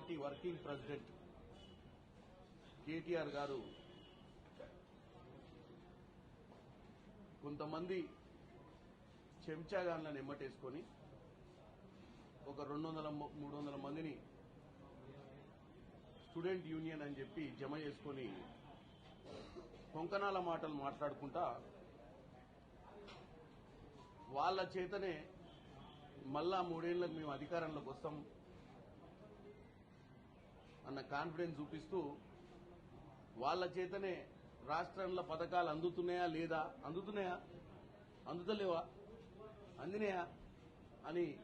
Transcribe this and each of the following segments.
Party working president KTR గారు కొంతమంది చెంచాగాన్లను ఎమ్మటేసుకొని ఒక రెండు వందల మూడు వందల మందిని స్టూడెంట్ యూనియన్ అని చెప్పి జమ చేసుకొని కొంకణాల మాటలు మాట్లాడుకుంటా వాళ్ళ చేతనే మళ్ళా మూడేళ్ళకు మేము అధికారంలోకి వస్తాం. అన్న కాన్ఫిడెన్స్ చూపిస్తూ వాళ్ళ చేతనే రాష్ట్రంలో పథకాలు అందుతున్నాయా లేదా? అందుతున్నాయా? అందుతలేవా? అందినాయా? అని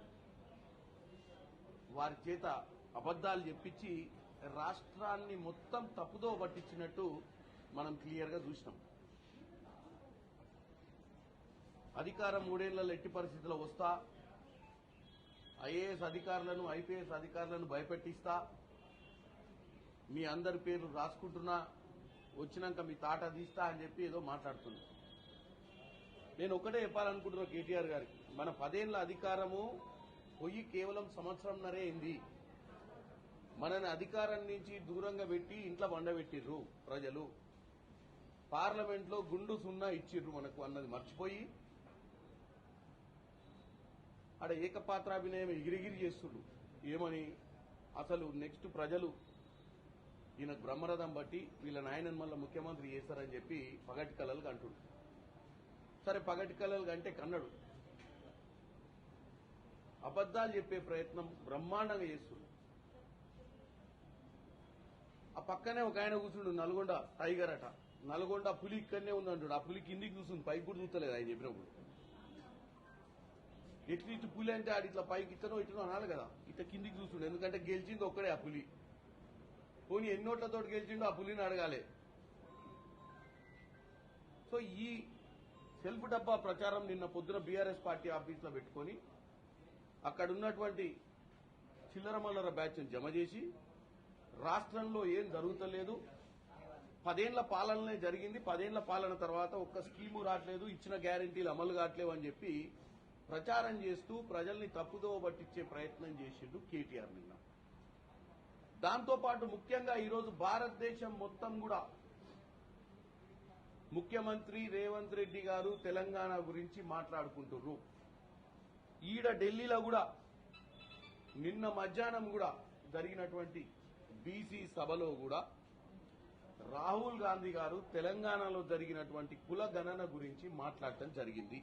వారి చేత అబద్దాలు చెప్పించి రాష్ట్రాన్ని మొత్తం తప్పుదో పట్టించినట్టు మనం క్లియర్గా చూసినాం. అధికారం మూడేళ్ళలో ఎట్టి పరిస్థితుల్లో వస్తా? ఐఏఎస్ అధికారులను ఐపీఎస్ అధికారులను భయపెట్టిస్తా? మీ అందరి పేర్లు రాసుకుంటున్నా వచ్చినాక మీ తాట తీస్తా అని చెప్పి ఏదో మాట్లాడుతున్నా. నేను ఒకటే చెప్పాలనుకుంటున్నా కేటీఆర్ గారికి. మన పదేళ్ళ అధికారము పోయి కేవలం సంవత్సరంన్నరే అయింది. మనని అధికారం నుంచి దూరంగా పెట్టి ఇంట్లో వండబెట్టిర్రు ప్రజలు. పార్లమెంట్లో గుండు సున్నా ఇచ్చిర్రు మనకు అన్నది మర్చిపోయి ఆడ ఏకపాత్రాభినయం ఎగిరిగిరి చేస్తుండ్రు. ఏమని? అసలు నెక్స్ట్ ప్రజలు ఈయన బ్రహ్మరథం బట్టి వీళ్ళ నాయనని మళ్ళీ ముఖ్యమంత్రి చేస్తారని చెప్పి పగటి కళలు కంటుడు సరే పగటి కళలు కంటే కన్నడు. అబద్దాలు చెప్పే ప్రయత్నం బ్రహ్మాండంగా చేస్తుండు. ఆ పక్కనే ఒక ఆయన కూర్చుండు నల్గొండ టైగర్ అట. నల్గొండ పులి ఇక్కడనే ఉందంటాడు ఆ పులి కిందికి చూస్తుంది పైకి కూడా చూస్తలేదు ఆయన చెప్పినప్పుడు. ఎట్లు ఇటు పులి అంటే ఆడి ఇట్లా పైకి ఇతనో ఇటనో అనాలి కదా. ఇట్లా కిందికి చూస్తుండే ఎందుకంటే గెలిచింది ఒక్కడే ఆ పులి. పోనీ ఎన్నోట్లతో గెలిచిండో ఆ పులిని అడగాలి. సో ఈ సెల్ఫ్ డబ్బా ప్రచారం నిన్న పొద్దున బీఆర్ఎస్ పార్టీ ఆఫీస్లో పెట్టుకుని పెట్టుకొని చిల్లరమల్లర చిల్లర మల్లర బ్యాచ్ జమ చేసి రాష్ట్రంలో ఏం జరుగుతలేదు పదేళ్ళ పాలననే జరిగింది పదేళ్ళ పాలన తర్వాత ఒక్క స్కీము రావట్లేదు ఇచ్చిన గ్యారంటీలు అమలు కావట్లేవు అని చెప్పి ప్రచారం చేస్తూ ప్రజల్ని తప్పుదోవ పట్టించే ప్రయత్నం చేసిండు కేటీఆర్ నిన్న. దాంతో పాటు ముఖ్యంగా ఈరోజు భారతదేశం మొత్తం కూడా ముఖ్యమంత్రి రేవంత్ రెడ్డి గారు తెలంగాణ గురించి మాట్లాడుకుంటున్నారు ఈడ ఢిల్లీలో కూడా నిన్న మధ్యాహ్నం కూడా జరిగినటువంటి బీసీ సభలో కూడా రాహుల్ గాంధీ గారు తెలంగాణలో జరిగినటువంటి కుల గణన గురించి మాట్లాడటం జరిగింది.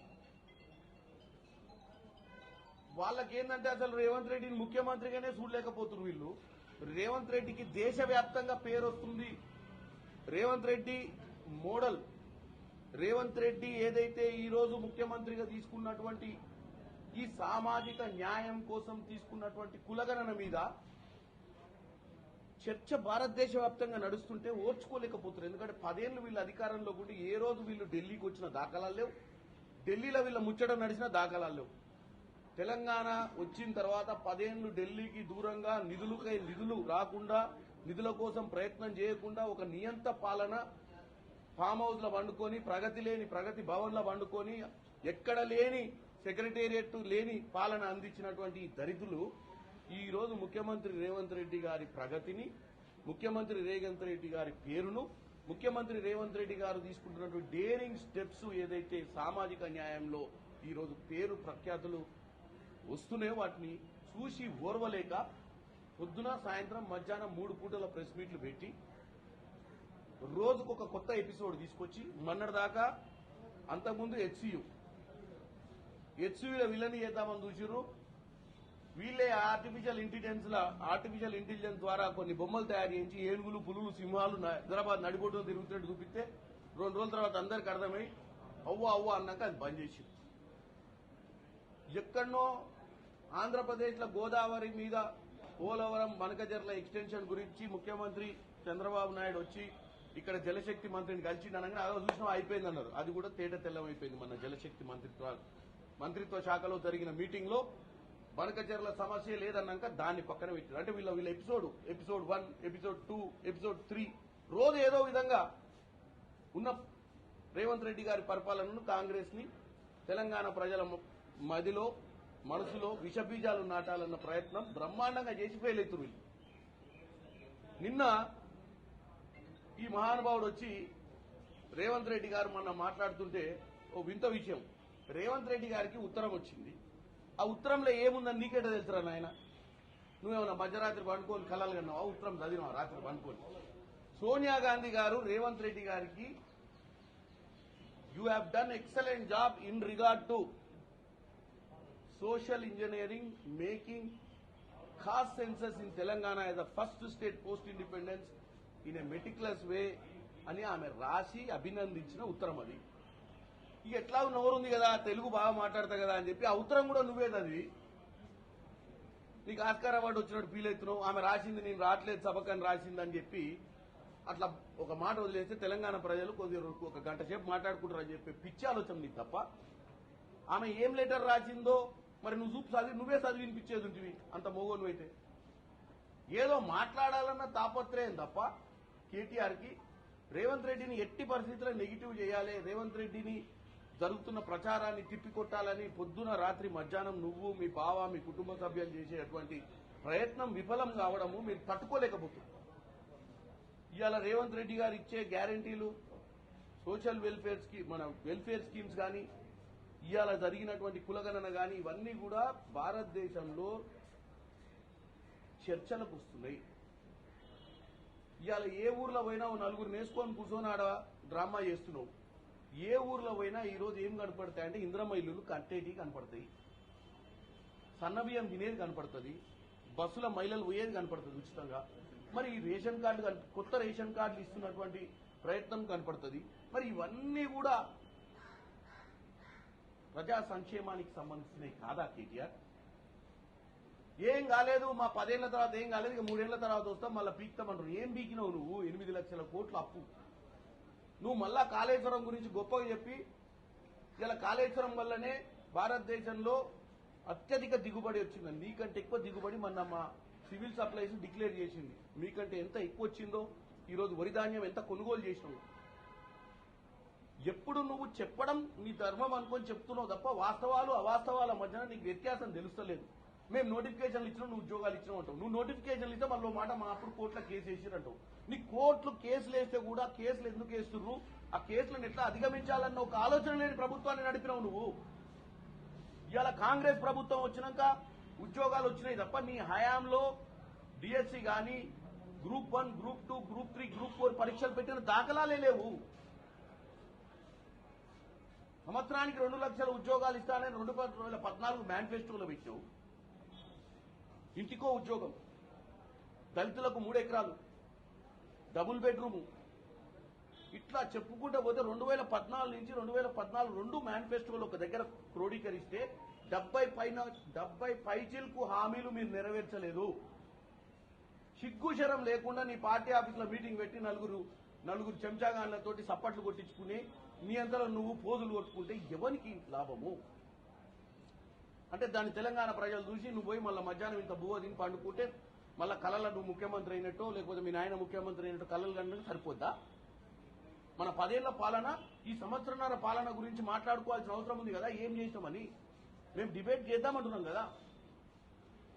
వాళ్ళకేందంటే అసలు రేవంత్ రెడ్డిని ముఖ్యమంత్రిగానే చూడలేకపోతున్నారు వీళ్ళు. రేవంత్ రెడ్డికి దేశవ్యాప్తంగా పేరు వస్తుంది. రేవంత్ రెడ్డి మోడల్. రేవంత్ రెడ్డి ఏదైతే ఈరోజు ముఖ్యమంత్రిగా తీసుకున్నటువంటి ఈ సామాజిక న్యాయం కోసం తీసుకున్నటువంటి కులగణన మీద చర్చ భారతదేశ వ్యాప్తంగా నడుస్తుంటే ఓర్చుకోలేకపోతున్నారు. ఎందుకంటే పదేళ్ళు వీళ్ళు అధికారంలో కూడా ఏ రోజు వీళ్ళు ఢిల్లీకి వచ్చిన దాఖలాలు లేవు. ఢిల్లీలో వీళ్ళ ముచ్చట నడిచిన దాఖలాలు లేవు. తెలంగాణ వచ్చిన తర్వాత పదేళ్ళు ఢిల్లీకి దూరంగా నిధులకై నిధులు రాకుండా నిధుల కోసం ప్రయత్నం చేయకుండా ఒక నియంత పాలన ఫామ్ హౌస్లో వండుకొని ప్రగతి లేని ప్రగతి భవన్లో వండుకొని ఎక్కడ లేని సెక్రటేరియట్ లేని పాలన అందించినటువంటి ఈ దరిద్రులు ఈ రోజు ముఖ్యమంత్రి రేవంత్ రెడ్డి గారి ప్రగతిని ముఖ్యమంత్రి రేవంత్ రెడ్డి గారి పేరును ముఖ్యమంత్రి రేవంత్ రెడ్డి గారు తీసుకుంటున్నటువంటి డేరింగ్ స్టెప్స్ ఏదైతే సామాజిక న్యాయంలో ఈ రోజు పేరు ప్రఖ్యాతులు వస్తున్నాయో వాటిని చూసి ఓర్వలేక పొద్దున సాయంత్రం మధ్యాహ్నం మూడు పూటల ప్రెస్ మీట్లు పెట్టి రోజుకొక కొత్త ఎపిసోడ్ తీసుకొచ్చి మొన్నటిదాకా అంతకుముందు హెచ్సియు హెచ్సియుల విలని చేద్దామని చూసిర్రు. వీళ్ళే ఆర్టిఫిషియల్ ఇంటెలిజెన్స్ ఆర్టిఫిషియల్ ఇంటెలిజెన్స్ ద్వారా కొన్ని బొమ్మలు తయారు చేయించి ఏనుగులు పులులు సింహాలు హైదరాబాద్ నడిబొడ్డు తిరుగుతున్నట్టు చూపిస్తే రెండు రోజుల తర్వాత అందరికి అర్థమై అవ్వ అవ్వ అన్నాక అది బంద్ చేసి ఎక్కడనో ఆంధ్రప్రదేశ్లో గోదావరి మీద పోలవరం బనకజర్ల ఎక్స్టెన్షన్ గురించి ముఖ్యమంత్రి చంద్రబాబు నాయుడు వచ్చి ఇక్కడ జలశక్తి మంత్రిని కలిసి అనగా అదో చూసినా అయిపోయింది అన్నారు అది కూడా తేట తెల్లమైపోయింది మన జలశక్తి మంత్రిత్వ మంత్రిత్వ శాఖలో జరిగిన మీటింగ్లో బనకచర్ల సమస్య లేదన్నాక దాన్ని పక్కన పెట్టారు. అంటే వీళ్ళ వీళ్ళ episode episode one episode two episode three రోజు ఏదో విధంగా ఉన్న రేవంత్ రెడ్డి గారి పరిపాలనను కాంగ్రెస్ని తెలంగాణ ప్రజల మదిలో మనసులో విషబీజాలు నాటాలన్న ప్రయత్నం బ్రహ్మాండంగా చేసి ఫెయిల్ అవుతారు నిన్న ఈ మహానుభావుడు వచ్చి రేవంత్ రెడ్డి గారు మొన్న మాట్లాడుతుంటే ఓ వింత విషయం. రేవంత్ రెడ్డి గారికి ఉత్తరం వచ్చింది. ఆ ఉత్తరంలో ఏముందని నీకేట తెలుసురా నాయన? నువ్వేమన్నా మధ్యరాత్రి పండుకొని కలలు కన్నావా? ఉత్తరం చదివినావా? రాత్రి పండుకొని. సోనియా గాంధీ గారు రేవంత్ రెడ్డి గారికి you have done excellent job in regard to social engineering making caste census in Telangana as the first state post independence in a meticulous way అని ఆమె రాసి అభినందించిన ఉత్తరం అది. ఇక ఎట్లా నోరుంది కదా తెలుగు బాగా మాట్లాడతా కదా అని చెప్పి ఆ ఉత్తరం కూడా నువ్వే చదివి నీకు ఆస్కార్ అవార్డు వచ్చినట్టు ఫీల్ అవుతున్నావు. ఆమె రాసింది నేను రావట్లేదు సభకని రాసింది అని చెప్పి అట్లా ఒక మాట వదిలేస్తే తెలంగాణ ప్రజలు కొద్ది ఒక గంట సేపు మాట్లాడుకుంటారు అని చెప్పి పిచ్చి ఆలోచన నీకు తప్ప. ఆమె ఏం లెటర్ రాసిందో మరి నువ్వు చూపు చదివి నువ్వే చదివి వినిపించేది ఉంటివి అంత మోగోను అయితే. ఏదో మాట్లాడాలన్న తాపత్రయం తప్ప కేటీఆర్కి రేవంత్ రెడ్డిని ఎట్టి పరిస్థితుల్లో నెగిటివ్ చేయాలి. రేవంత్ రెడ్డిని జరుగుతున్న ప్రచారాన్ని తిప్పికొట్టాలని పొద్దున రాత్రి మధ్యాహ్నం నువ్వు మీ బావ మీ కుటుంబ సభ్యులు చేసేటువంటి ప్రయత్నం విఫలం కావడము మీరు తట్టుకోలేకపోతుంది ఇవాళ రేవంత్ రెడ్డి గారు ఇచ్చే గ్యారంటీలు సోషల్ వెల్ఫేర్ స్కీమ్ మన వెల్ఫేర్ స్కీమ్స్ కానీ ఇవాళ జరిగినటువంటి కులగణన కానీ ఇవన్నీ కూడా భారతదేశంలో చర్చలకు వస్తున్నాయి. ఇవాళ ఏ ఊర్లో పోయినా ఓ నలుగురు నేసుకొని కూర్చొని ఆడ డ్రామా చేస్తున్నావు. ఏ ఊర్లో పోయినా ఈరోజు ఏం కనపడతాయి అంటే ఇంద్రమ్మ ఇల్లులు కనపడతాయి. సన్నబియ్యం తినేది కనపడుతుంది. బస్సుల మహిళలు పోయేది కనపడుతుంది ఉచితంగా. మరి ఈ రేషన్ కార్డు కొత్త రేషన్ కార్డులు ఇస్తున్నటువంటి ప్రయత్నం కనపడుతుంది. మరి ఇవన్నీ కూడా ప్రజా సంక్షేమానికి సంబంధించినవి కాదా కేటీఆర్? ఏం కాలేదు మా పదేళ్ళ తర్వాత ఏం కాలేదు ఇక మూడేళ్ళ తర్వాత వస్తాం మళ్ళీ పీక్తామంటారు ఏం పీకినావు నువ్వు? ఎనిమిది లక్షల కోట్ల అప్పు. నువ్వు మళ్ళా కాళేశ్వరం గురించి గొప్పగా చెప్పి ఇలా కాళేశ్వరం వల్లనే భారతదేశంలో అత్యధిక దిగుబడి వచ్చింది నీకంటే ఎక్కువ దిగుబడి మన మా సివిల్ సప్లైస్ డిక్లేర్ చేసింది. మీకంటే ఎంత ఎక్కువ వచ్చిందో ఈరోజు వరి ధాన్యం ఎంత కొనుగోలు చేసినావు? ఎప్పుడు నువ్వు చెప్పడం నీ ధర్మం అనుకొని చెప్తున్నావు తప్ప వాస్తవాలు అవాస్తవాల మధ్యన నీకు వ్యత్యాసం తెలుస్తలేదు. మేము నోటిఫికేషన్లు ఇచ్చినా నువ్వు ఉద్యోగాలు ఇచ్చినావు అంటావు. నువ్వు నోటిఫికేషన్లు ఇస్తే మళ్ళీ మాట మా అప్పుడు కోర్టులో కేసు వేసిరంటావు నీ కోర్టులు కేసులు వేస్తే కూడా కేసులు ఎందుకు వేస్తున్నారు ఆ కేసులను ఎట్లా అధిగమించాలన్న ఒక ఆలోచన లేని ప్రభుత్వాన్ని నడిపినావు నువ్వు. ఇవాళ కాంగ్రెస్ ప్రభుత్వం వచ్చినాక ఉద్యోగాలు వచ్చినాయి తప్ప నీ హయాంలో డిఎస్సి గాని group one group two group three group four పరీక్షలు పెట్టిన దాఖలాలే లేవు. సంవత్సరానికి రెండు లక్షల ఉద్యోగాలు ఇస్తానని రెండు వేల పద్నాలుగు మేనిఫెస్టోలో పెట్టావు ఇంటికో ఉద్యోగం. దళితులకు మూడు ఎకరాలు. Double bedroom. ఇట్లా చెప్పుకుంటూ పోతే రెండు వేల పద్నాలుగు నుంచి రెండు వేల పద్నాలుగు రెండు మేనిఫెస్టోలు ఒక దగ్గర క్రోడీకరిస్తే డెబ్బై పైన డెబ్బై పైచిల్కు హామీలు మీరు నెరవేర్చలేదు. సిగ్గుశరం లేకుండా నీ పార్టీ ఆఫీసులో మీటింగ్ పెట్టి నలుగురు నలుగురు చెంచాగాన్లతోటి సప్పట్లు కొట్టించుకుని నీ అంతలో నువ్వు పోజులు కొట్టుకుంటే ఎవరికి లాభము? అంటే దాన్ని తెలంగాణ ప్రజలు చూసి నువ్వు పోయి మళ్ళీ మధ్యాహ్నం ఇంత బువ్వ తిని పండుకుంటే మళ్ళీ కళలో నువ్వు ముఖ్యమంత్రి అయినట్టు లేకపోతే మీ నాయన ముఖ్యమంత్రి అయినట్టు కళలు కన్నట్టు సరిపోద్దా? మన పదేళ్ళ పాలన ఈ సంవత్సరన్నర పాలన గురించి మాట్లాడుకోవాల్సిన అవసరం ఉంది కదా ఏం చేసామని మేము డిబేట్ చేద్దామంటున్నాం కదా.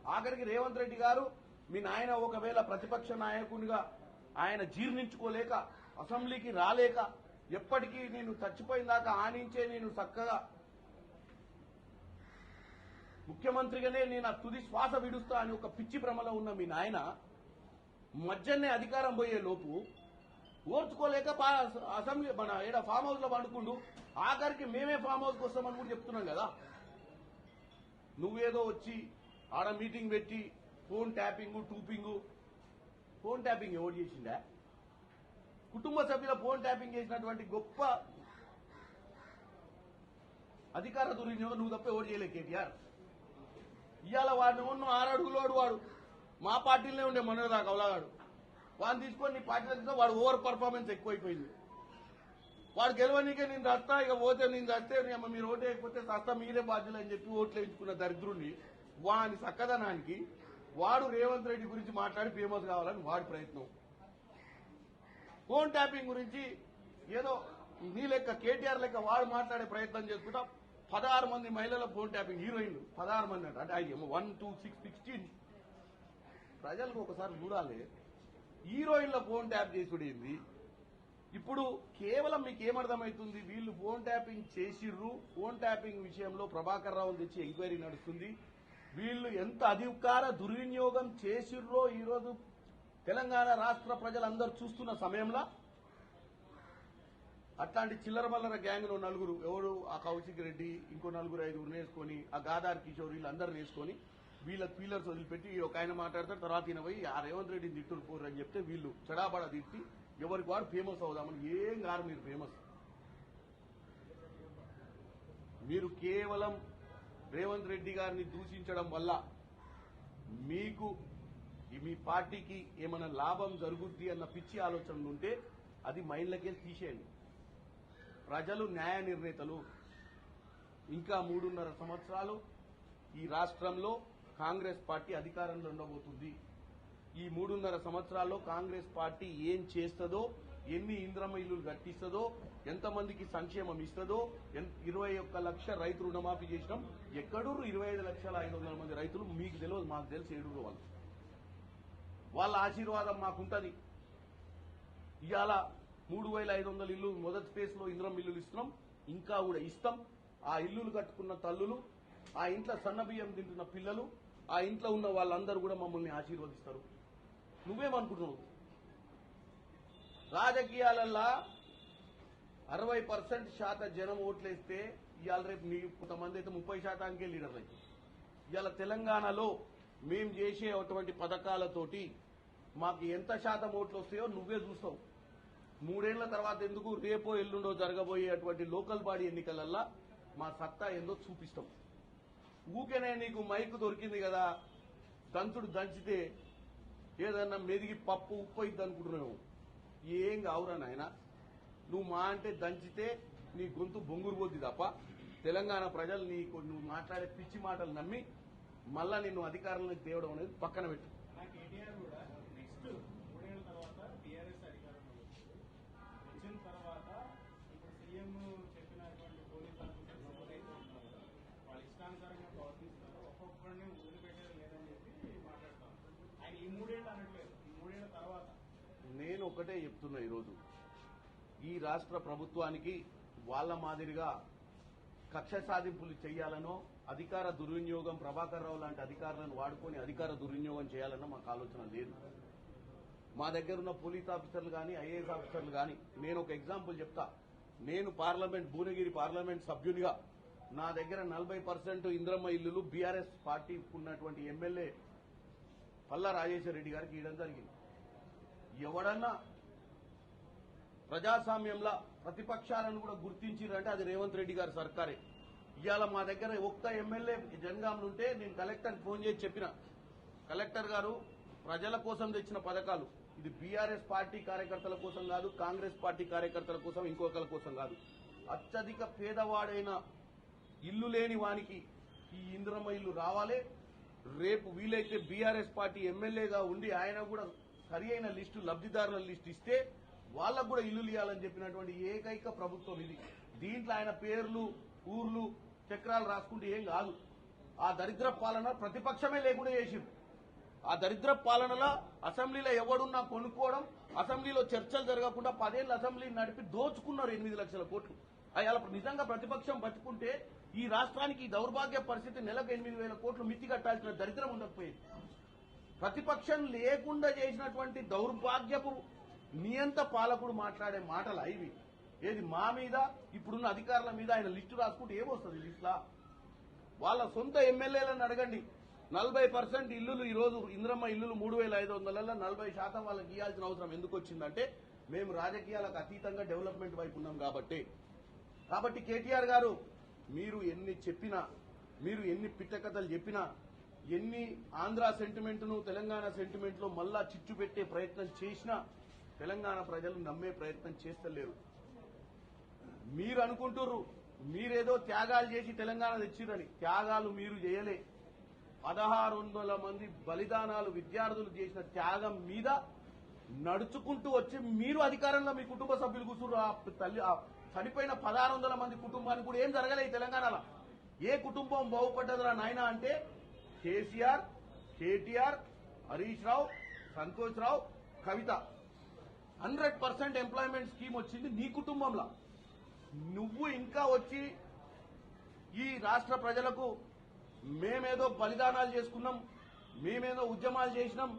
ఆఖరికి రేవంత్ రెడ్డి గారు మీ నాయన ఒకవేళ ప్రతిపక్ష నాయకునిగా ఆయన జీర్ణించుకోలేక అసెంబ్లీకి రాలేక ఎప్పటికీ నేను చచ్చిపోయిన దాకా ఆనించే నేను చక్కగా ముఖ్యమంత్రిగానే నేను ఆ తుది శ్వాస విడుస్తా అని ఒక పిచ్చి భ్రమలో ఉన్న మీ నాయన మధ్యనే అధికారం పోయే లోపు ఓర్చుకోలేక పా- అసెంబ్లీ మన ఏడ ఫామ్ హౌస్లో పండుకుండు ఆఖరికి మేమే ఫామ్ హౌస్కి వస్తామని కూడా చెప్తున్నాం కదా. నువ్వేదో వచ్చి ఆడ మీటింగ్ పెట్టి ఫోన్ ట్యాపింగ్ టూపింగ్ ఫోన్ ట్యాపింగ్ ఎవరు చేసిందా కుటుంబ సభ్యుల ఫోన్ ట్యాపింగ్ చేసినటువంటి గొప్ప అధికార దుర్వినియోగం నువ్వు తప్ప ఎవరు చేయలేదు కేటీఆర్. ఇవాళ వాడిని ఉన్న ఆరడుగులోడు వాడు. మా పార్టీలోనే ఉండే మనోడు దాకా అవలాగాడు వాడిని తీసుకొని నీ పార్టీలో తీసుకొని వాడు ఓవర్ పర్ఫార్మెన్స్ ఎక్కువైపోయింది. వాడు గెలవనీకే నేను రస్తా ఇక పోతే నేను చస్తే అమ్మ మీరు ఓటు వేయకపోతే సస్తా మీరే బాధ్యులు అని చెప్పి ఓట్లు వేయించుకున్న దరిద్రుణ్ణి వాని చక్కదనానికి వాడు రేవంత్ రెడ్డి గురించి మాట్లాడి ఫేమస్ కావాలని వాడి ప్రయత్నం. ఫోన్ ట్యాపింగ్ గురించి ఏదో నీ లెక్క కేటీఆర్ లెక్క వాడు మాట్లాడే ప్రయత్నం చేసుకుంటా పదహారు మంది మహిళల ఫోన్ ట్యాపింగ్ హీరోయిన్లు. పదహారు మంది అంటే. అంటే వన్ టూ సిక్స్ సిక్స్టీన్. ప్రజలకు ఒకసారి చూడాలి. హీరోయిన్ల ఫోన్ ట్యాప్ చేసుడేంది ఇప్పుడు కేవలం మీకు ఏమర్థమవుతుంది? వీళ్ళు ఫోన్ ట్యాపింగ్ చేసిర్రు. ఫోన్ ట్యాపింగ్ విషయంలో ప్రభాకర్ రావు తెచ్చి ఎంక్వైరీ నడుస్తుంది. వీళ్ళు ఎంత అధికార దుర్వినియోగం చేసిర్రో ఈరోజు తెలంగాణ రాష్ట్ర ప్రజలందరూ చూస్తున్న సమయంలో అట్లాంటి చిల్లర బల్లర గ్యాంగ్లో నలుగురు ఎవరు ఆ కౌశిక్ రెడ్డి ఇంకో నలుగురు ఐదుగురు వేసుకొని ఆ గాదార్ కిషోర్ వీళ్ళందరూ వేసుకొని వీళ్ళ పీలర్స్ వదిలిపెట్టి ఒక ఆయన మాట్లాడతారు తర్వాత ఈయన పోయి ఆ రేవంత్ రెడ్డిని తిట్టుడు పోరు అని చెప్తే వీళ్ళు చెడాబడ తిట్టి ఎవరికి వాడు ఫేమస్ అవుదామని ఏం కారు మీరు ఫేమస్ మీరు కేవలం రేవంత్ రెడ్డి గారిని దూషించడం వల్ల మీకు మీ పార్టీకి ఏమైనా లాభం జరుగుద్ది అన్న పిచ్చి ఆలోచన ఉంటే అది మైండ్లకే తీసేయండి. ప్రజలు న్యాయ నిర్ణేతలు. ఇంకా మూడున్నర సంవత్సరాలు ఈ రాష్ట్రంలో కాంగ్రెస్ పార్టీ అధికారంలో ఉండబోతుంది. ఈ మూడున్నర సంవత్సరాల్లో కాంగ్రెస్ పార్టీ ఏం చేస్తుందో ఎన్ని ఇంద్రమ ఇల్లులు కట్టిస్తుందో ఎంతమందికి సంక్షేమం ఇస్తుందో ఎన్- ఇరవై ఒక్క లక్ష రైతు రుణమాఫీ చేసినాం. ఎక్కడూ ఇరవై ఐదు లక్షల ఐదు వందల మంది రైతులు? మీకు తెలియదు మాకు తెలిసి ఏడుగురు వాళ్ళు. వాళ్ళ ఆశీర్వాదం మాకుంటది. ఇవాళ మూడు వేల ఐదు వందల ఇల్లు మొదటి ఫేజ్లో ఇంద్రం ఇల్లులు ఇస్తున్నాం. ఇంకా కూడా ఇస్తాం. ఆ ఇల్లులు కట్టుకున్న తల్లులు ఆ ఇంట్లో సన్న బియ్యం తింటున్న పిల్లలు ఆ ఇంట్లో ఉన్న వాళ్ళందరూ కూడా మమ్మల్ని ఆశీర్వదిస్తారు. నువ్వేమనుకుంటున్నావు? రాజకీయాలల్లా అరవై పర్సెంట్ శాతం జనం ఓట్లేస్తే ఇవాళ రేపు మీ కొంతమంది అయితే ముప్పై శాతానికి లీడర్లు అయితే ఇవాళ తెలంగాణలో మేం చేసే అటువంటి పథకాలతోటి మాకు ఎంత శాతం ఓట్లు వస్తాయో నువ్వే చూస్తావు. మూడేళ్ళ తర్వాత ఎందుకు రేపో ఎల్లుండో జరగబోయే అటువంటి లోకల్ బాడీ ఎన్నికలల్లా మా సత్తా ఏందో చూపిస్తాం. ఊకెనే నీకు మైక్ దొరికింది కదా దంచుడు దంచితే ఏదన్నా మెదిగి పప్పు ఉప్పు అయింది అనుకుంటున్నాము ఏం కావురా నాయన? నువ్వు మా అంటే దంచితే నీ గొంతు బొంగురు పోద్ది తప్ప. తెలంగాణ ప్రజలు నీకు నువ్వు మాట్లాడే పిచ్చి మాటలు నమ్మి మళ్ళా నిన్ను అధికారంలోకి తేవడం అనేది పక్కన పెట్టు. ఒకటే చెప్తున్నా ఈరోజు. ఈ రాష్ట్ర ప్రభుత్వానికి వాళ్ళ మాదిరిగా కక్ష సాధింపులు చేయాలనో అధికార దుర్వినియోగం ప్రభాకర్ రావు లాంటి అధికారులను వాడుకొని అధికార దుర్వినియోగం చేయాలన్న మాకు ఆలోచన లేదు. మా దగ్గర ఉన్న పోలీస్ ఆఫీసర్లు కానీ ఐఏఎస్ ఆఫీసర్లు కానీ నేను ఒక ఎగ్జాంపుల్ చెప్తా. నేను పార్లమెంట్ భువనగిరి పార్లమెంట్ సభ్యునిగా నా దగ్గర నలభై పర్సెంట్ ఇంద్రమ్మ ఇల్లులు బీఆర్ఎస్ పార్టీ ఉన్నటువంటి ఎమ్మెల్యే పల్లా రాజేశ్వర రెడ్డి గారికి ఇవ్వడం జరిగింది. ఎవడన్నా ప్రజాస్వామ్యంలో ప్రతిపక్షాలను కూడా గుర్తించిరంటే అది రేవంత్ రెడ్డి గారి సర్కారే. ఇవాళ మా దగ్గర ఒక్క ఎమ్మెల్యే జనగాం ఉంటే నేను కలెక్టర్కి ఫోన్ చేసి చెప్పిన. కలెక్టర్ గారు ప్రజల కోసం తెచ్చిన పథకాలు. ఇది బీఆర్ఎస్ పార్టీ కార్యకర్తల కోసం కాదు కాంగ్రెస్ పార్టీ కార్యకర్తల కోసం ఇంకొకరి కోసం కాదు. అత్యధిక పేదవాడైన ఇల్లు లేని వానికి ఈ ఇంద్రమ ఇల్లు రావాలి. రేపు వీలైతే బీఆర్ఎస్ పార్టీ ఎమ్మెల్యేగా ఉండి ఆయన కూడా సరి అయిన లిస్టు లబ్ధిదారుల లిస్టు ఇస్తే వాళ్ళకు కూడా ఇల్లు ఇవ్వాలని చెప్పినటువంటి ఏకైక ప్రభుత్వం ఇది దీంట్లో ఆయన పేర్లు ఊర్లు చక్రాలు రాసుకుంటే ఏం కాదు. ఆ దరిద్ర పాలన ప్రతిపక్షమే లేకుండా చేసింది ఆ దరిద్ర పాలనలో అసెంబ్లీలో ఎవడున్నా కొనుక్కోవడం అసెంబ్లీలో చర్చలు జరగకుండా పదేళ్ళు అసెంబ్లీ నడిపి దోచుకున్నారు ఎనిమిది లక్షల కోట్లు. అలా నిజంగా ప్రతిపక్షం బతుకుంటే ఈ రాష్ట్రానికి ఈ దౌర్భాగ్య పరిస్థితి నెలకు ఎనిమిది వేల కోట్లు మిత్తి కట్టాల్సిన దరిద్రం ఉండకపోయింది. ప్రతిపక్షం లేకుండా చేసినటువంటి దౌర్భాగ్యపు నియంత పాలకుడు మాట్లాడే మాటలు ఇవి ఏది మా మీద ఇప్పుడున్న అధికారుల మీద ఆయన లిస్టు రాసుకుంటే ఏమొస్తుంది లిస్టులా? వాళ్ళ సొంత ఎమ్మెల్యేలను అడగండి. నలభై పర్సెంట్ ఇల్లులు ఈరోజు ఇంద్రమ్మ ఇల్లులు మూడు వేల ఐదు వందలలో నలభై శాతం వాళ్ళకి ఇవ్వాల్సిన అవసరం ఎందుకు వచ్చిందంటే మేము రాజకీయాలకు అతీతంగా డెవలప్మెంట్ వైపు ఉన్నాం కాబట్టి. కాబట్టి కేటీఆర్ గారు మీరు ఎన్ని చెప్పినా మీరు ఎన్ని పిట్టకథలు చెప్పినా ఎన్ని ఆంధ్ర సెంటిమెంట్ను తెలంగాణ సెంటిమెంట్లో మళ్ళా చిచ్చు పెట్టే ప్రయత్నం చేసినా తెలంగాణ ప్రజలు నమ్మే ప్రయత్నం చేస్తలేరు. మీరు అనుకుంటుర్రు మీరేదో త్యాగాలు చేసి తెలంగాణ తెచ్చిరని త్యాగాలు మీరు చేయలే. పదహారు వందల మంది బలిదానాలు విద్యార్థులు చేసిన త్యాగం మీద నడుచుకుంటూ వచ్చి మీరు అధికారంలో మీ కుటుంబ సభ్యులు కూర్చున్నారు ఆ తల్లి ఆ చనిపోయిన పదహారు వందల మంది కుటుంబానికి కూడా ఏం జరగలేదు తెలంగాణలో. ఏ కుటుంబం బాగుపడ్డదిరా నాయన అంటే KCR KTR Harish Rao సంకోచ్ Rao Kavitha. Hundred percent employment scheme వచ్చింది నీ కుటుంబంలో. నువ్వు ఇంకా వచ్చి ఈ రాష్ట్ర ప్రజలకు మేమేదో బలిదానాలు చేసుకున్నాం మేమేదో ఉద్యమాలు చేసినాం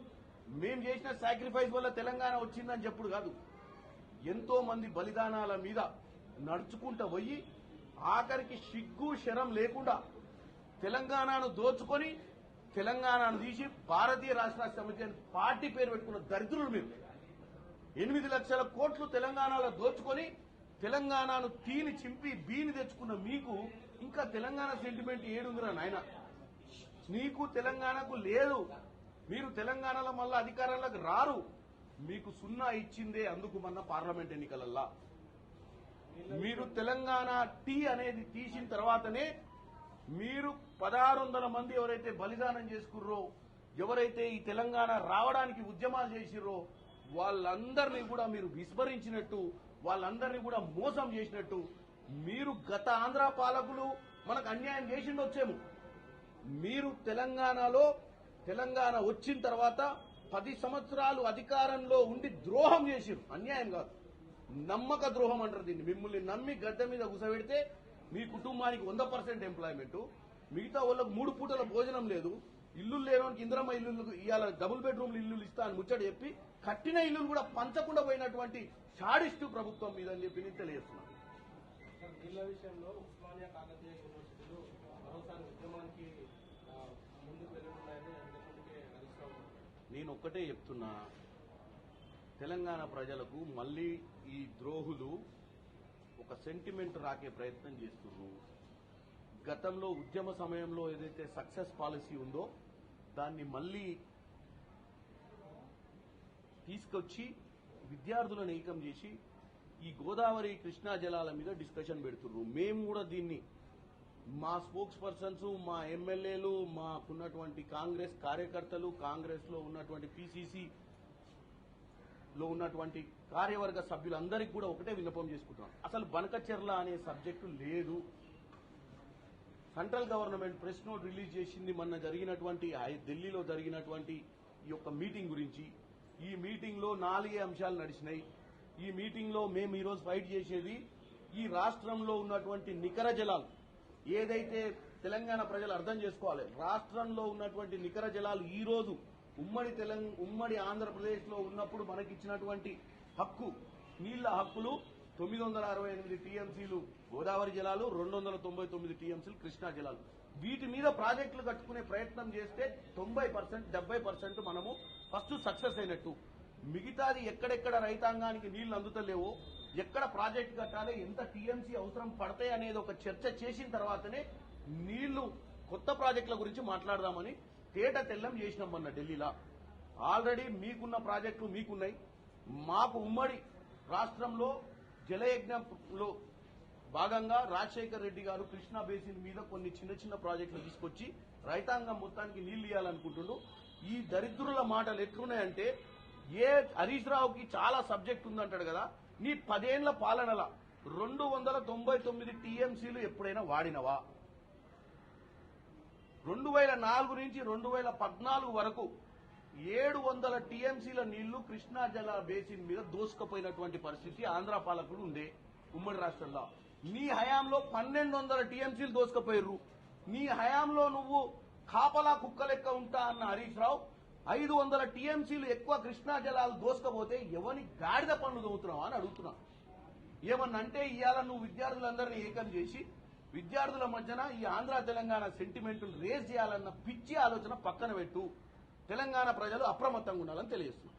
మేం చేసిన సాక్రిఫైస్ వల్ల తెలంగాణ వచ్చిందని చెప్పుడు కాదు. ఎంతో మంది బలిదానాల మీద నడుచుకుంటూ పోయి ఆఖరికి సిగ్గు శరం లేకుండా తెలంగాణను దోచుకొని తెలంగాణను తీసి భారతీయ రాష్ట్ర సమితి అని పార్టీ పేరు పెట్టుకున్న దరిద్రులు మీరు. ఎనిమిది లక్షల కోట్లు తెలంగాణలో దోచుకొని తెలంగాణను తీని చింపి బీని తెచ్చుకున్న మీకు ఇంకా తెలంగాణ సెంటిమెంట్ ఏడుందిరా నాయన. నీకు తెలంగాణకు లేదు. మీరు తెలంగాణలో మళ్ళా అధికారంలోకి రారు. మీకు సున్నా ఇచ్చిందే అందుకు మొన్న పార్లమెంట్ ఎన్నికలల్లా. మీరు తెలంగాణ టీ అనేది తీసిన తర్వాతనే మీరు పదహారు వందల మంది ఎవరైతే బలిదానం చేసుకుర్రో ఎవరైతే ఈ తెలంగాణ రావడానికి ఉద్యమాలు చేసిర్రో వాళ్ళందరినీ కూడా మీరు విస్మరించినట్టు వాళ్ళందరినీ కూడా మోసం చేసినట్టు మీరు గత ఆంధ్ర పాలకులు మనకు అన్యాయం చేసిండొచ్చేమో మీరు తెలంగాణలో తెలంగాణ వచ్చిన తర్వాత పది సంవత్సరాలు అధికారంలో ఉండి ద్రోహం చేసిరు అన్యాయం కాదు. నమ్మక ద్రోహం అంటారు దీన్ని. మిమ్మల్ని నమ్మి గద్దె మీద కూసబెడితే మీ కుటుంబానికి వంద పర్సెంట్ ఎంప్లాయ్మెంటు. మిగతా వాళ్ళకు మూడు పూటల భోజనం లేదు. ఇల్లు లేనోనికి ఇంద్రమ్మ ఇల్లు ఇవాళ డబుల్ బెడ్రూమ్ ఇల్లు ఇస్తా అని ముచ్చట చెప్పి కట్టిన ఇల్లులు కూడా పంచకుండా పోయినటువంటి షాడిస్టు ప్రభుత్వం మీద అని చెప్పి నేను తెలియజేస్తున్నాను సార్ నీళ్ళ విషయంలో ఉస్మానియా కాకతీయ యూనివర్సిటీలు మరోసారి ఉద్యమానికి ఆ, ముందుకు వెళ్ళనున్నాయని అందుకే హరీష్ రావు నేను ఒక్కటే చెప్తున్నా. తెలంగాణ ప్రజలకు మళ్ళీ ఈ ద్రోహులు ఒక సెంటిమెంట్ రాకే ప్రయత్నం చేస్తున్నారు. గతంలో ఉద్యమ సమయంలో ఏదైతే సక్సెస్ పాలసీ ఉందో దాన్ని మళ్ళీ తీసుకొచ్చి విద్యార్థులను ఏకం చేసి ఈ గోదావరి కృష్ణా జలాల మీద డిస్కషన్ పెడుతున్నారు మేము కూడా దీన్ని మా స్పోక్స్ పర్సన్స్ మా ఎమ్మెల్యేలు మాకున్నటువంటి కాంగ్రెస్ కార్యకర్తలు కాంగ్రెస్లో ఉన్నటువంటి పిసిసి లో ఉన్నటువంటి కార్యవర్గ సభ్యులందరికీ కూడా ఒకటే విన్నపం చేసుకుంటున్నాం. అసలు బనకచెర్ల అనే సబ్జెక్టు లేదు. Central government press note release చేసింది మొన్న జరిగినటువంటి ఢిల్లీలో జరిగినటువంటి ఈ యొక్క మీటింగ్ గురించి. ఈ మీటింగ్లో నాలుగే అంశాలు నడిచినాయి. ఈ మీటింగ్లో మేము ఈరోజు ఫైట్ చేసేది ఈ రాష్ట్రంలో ఉన్నటువంటి నికర జలాలు. ఏదైతే తెలంగాణ ప్రజలు అర్థం చేసుకోవాలి రాష్ట్రంలో ఉన్నటువంటి నికర జలాలు ఈ రోజు ఉమ్మడి తెలంగ ఉమ్మడి ఆంధ్రప్రదేశ్లో ఉన్నప్పుడు మనకిచ్చినటువంటి హక్కు నీళ్ళ హక్కులు తొమ్మిది వందల అరవై ఎనిమిది టీఎంసీలు గోదావరి జిల్లాలు రెండు వందల తొంభై తొమ్మిది టీఎంసీలు కృష్ణా జిల్లాలు వీటి మీద ప్రాజెక్టులు కట్టుకునే ప్రయత్నం చేస్తే తొంభై పర్సెంట్ డెబ్బై పర్సెంట్ మనము ఫస్ట్ సక్సెస్ అయినట్టు. మిగతాది ఎక్కడెక్కడ రైతాంగానికి నీళ్ళు అందుతలేవో ఎక్కడ ప్రాజెక్ట్ కట్టాలి ఎంత టీఎంసీ అవసరం పడతాయి అనేది ఒక చర్చ చేసిన తర్వాతనే నీళ్ళు కొత్త ప్రాజెక్టుల గురించి మాట్లాడదామని తేట తెల్లం చేసినాం మొన్న ఢిల్లీలో. ఆల్రెడీ మీకున్న ప్రాజెక్టులు మీకున్నాయి. మాకు ఉమ్మడి రాష్ట్రంలో జలయజ్ఞంలో భాగంగా రాజశేఖర్ రెడ్డి గారు కృష్ణా బేసిన్ మీద కొన్ని చిన్న చిన్న ప్రాజెక్టులు తీసుకొచ్చి రైతాంగం మొత్తానికి నీళ్ళు ఇవ్వాలనుకుంటుండు ఈ దరిద్రుల మాటలు ఎట్లున్నాయంటే ఏ హరీష్ రావుకి చాలా సబ్జెక్ట్ ఉందంటాడు కదా నీ పదేళ్ళ పాలనల రెండు వందల తొంభై తొమ్మిది టీఎంసీలు ఎప్పుడైనా వాడినవా? రెండు వేల నాలుగు నుంచి రెండు వేల పద్నాలుగు వరకు ఏడు వందల టీఎంసీల నీళ్ళు కృష్ణా జల బేసిన్ మీద దోసుకుపోయినటువంటి పరిస్థితి ఆంధ్ర పాలకులు ఉండే ఉమ్మడి రాష్ట్రంలో. నీ హయాంలో పన్నెండు వందల టీఎంసీలు దోసుకుపోయారు నీ హయాంలో నువ్వు కాపలా కుక్క లెక్క ఉంటా అన్న హరీష్ రావు ఐదు వందల టీఎంసీలు ఎక్కువ కృష్ణా జలాలు దోసుకపోతే ఎవని గాడిద పన్ను దోవుతున్నావా అని అడుగుతున్నా. ఏమన్నా అంటే ఇవాళ నువ్వు విద్యార్థులందరినీ ఏకం చేసి విద్యార్థుల మధ్యన ఈ ఆంధ్ర తెలంగాణ సెంటిమెంట్ రేజ్ చేయాలన్న పిచ్చి ఆలోచన పక్కన పెట్టు. తెలంగాణ ప్రజలు అప్రమత్తంగా ఉండాలని తెలియజేస్తున్నారు